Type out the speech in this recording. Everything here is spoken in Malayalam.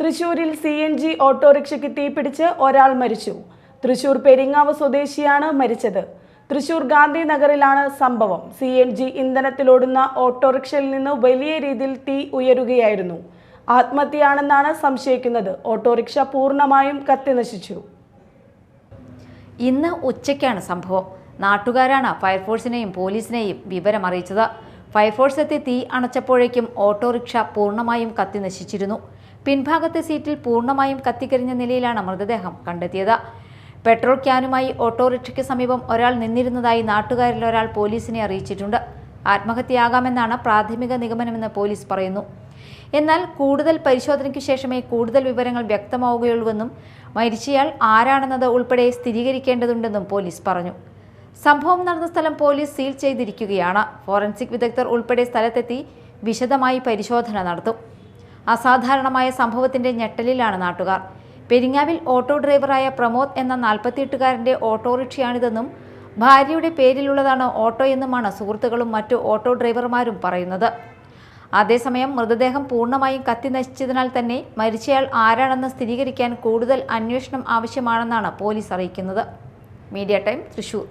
തൃശൂരിൽ സി എൻ ജി ഓട്ടോറിക്ഷയ്ക്ക് തീപിടിച്ച് ഒരാൾ മരിച്ചു. തൃശൂർ പെരിങ്ങാവ് സ്വദേശിയാണ് മരിച്ചത്. തൃശൂർ ഗാന്ധിനഗറിലാണ് സംഭവം. സി എൻ ജി ഇന്ധനത്തിലോടുന്ന ഓട്ടോറിക്ഷയിൽ നിന്ന് വലിയ രീതിയിൽ തീ ഉയരുകയായിരുന്നു. ആത്മഹത്യയാണെന്നാണ് സംശയിക്കുന്നത്. ഓട്ടോറിക്ഷ പൂർണമായും കത്തിനശിച്ചു. ഇന്ന് ഉച്ചയ്ക്കാണ് സംഭവം. നാട്ടുകാരാണ് ഫയർഫോഴ്സിനെയും പോലീസിനെയും വിവരം അറിയിച്ചത്. ഫയർഫോഴ്സ് എത്തി തീ അണച്ചപ്പോഴേക്കും ഓട്ടോറിക്ഷ പൂർണമായും കത്തി നശിച്ചിരുന്നു പിൻഭാഗത്തെ സീറ്റിൽ പൂർണമായും കത്തിക്കരിഞ്ഞ നിലയിലാണ് മൃതദേഹം കണ്ടെത്തിയത്. പെട്രോൾ ക്യാനുമായി ഓട്ടോറിക്ഷയ്ക്ക് സമീപം ഒരാൾ നിന്നിരുന്നതായി നാട്ടുകാരിൽ ഒരാൾ പോലീസിനെ അറിയിച്ചിട്ടുണ്ട്. ആത്മഹത്യയാകാമെന്നാണ് പ്രാഥമിക നിഗമനമെന്ന് പോലീസ് പറയുന്നു. എന്നാൽ കൂടുതൽ പരിശോധനയ്ക്ക് ശേഷമേ കൂടുതൽ വിവരങ്ങൾ വ്യക്തമാവുകയുള്ളൂവെന്നും മരിച്ചയാൾ ആരാണെന്നത് ഉൾപ്പെടെ സ്ഥിരീകരിക്കേണ്ടതുണ്ടെന്നും പോലീസ് പറഞ്ഞു. സംഭവം നടന്ന സ്ഥലം പോലീസ് സീൽ ചെയ്തിരിക്കുകയാണ്. ഫോറൻസിക് വിദഗ്ധർ ഉൾപ്പെടെ സ്ഥലത്തെത്തി വിശദമായി പരിശോധന നടത്തും. അസാധാരണമായ സംഭവത്തിന്റെ ഞെട്ടലിലാണ് നാട്ടുകാർ. പെരിങ്ങാവിൽ ഓട്ടോ ഡ്രൈവറായ പ്രമോദ് എന്ന നാൽപ്പത്തിയെട്ടുകാരന്റെ ഓട്ടോറിക്ഷയാണിതെന്നും ഭാര്യയുടെ പേരിലുള്ളതാണ് ഓട്ടോ എന്നുമാണ് സുഹൃത്തുക്കളും മറ്റു ഓട്ടോ ഡ്രൈവർമാരും പറയുന്നത്. അതേസമയം മൃതദേഹം പൂർണമായും കത്തി നശിച്ചതിനാൽ തന്നെ മരിച്ചയാൾ ആരാണെന്ന് സ്ഥിരീകരിക്കാൻ കൂടുതൽ അന്വേഷണം ആവശ്യമാണെന്നാണ് പോലീസ് അറിയിക്കുന്നത്. Media time Thrissur.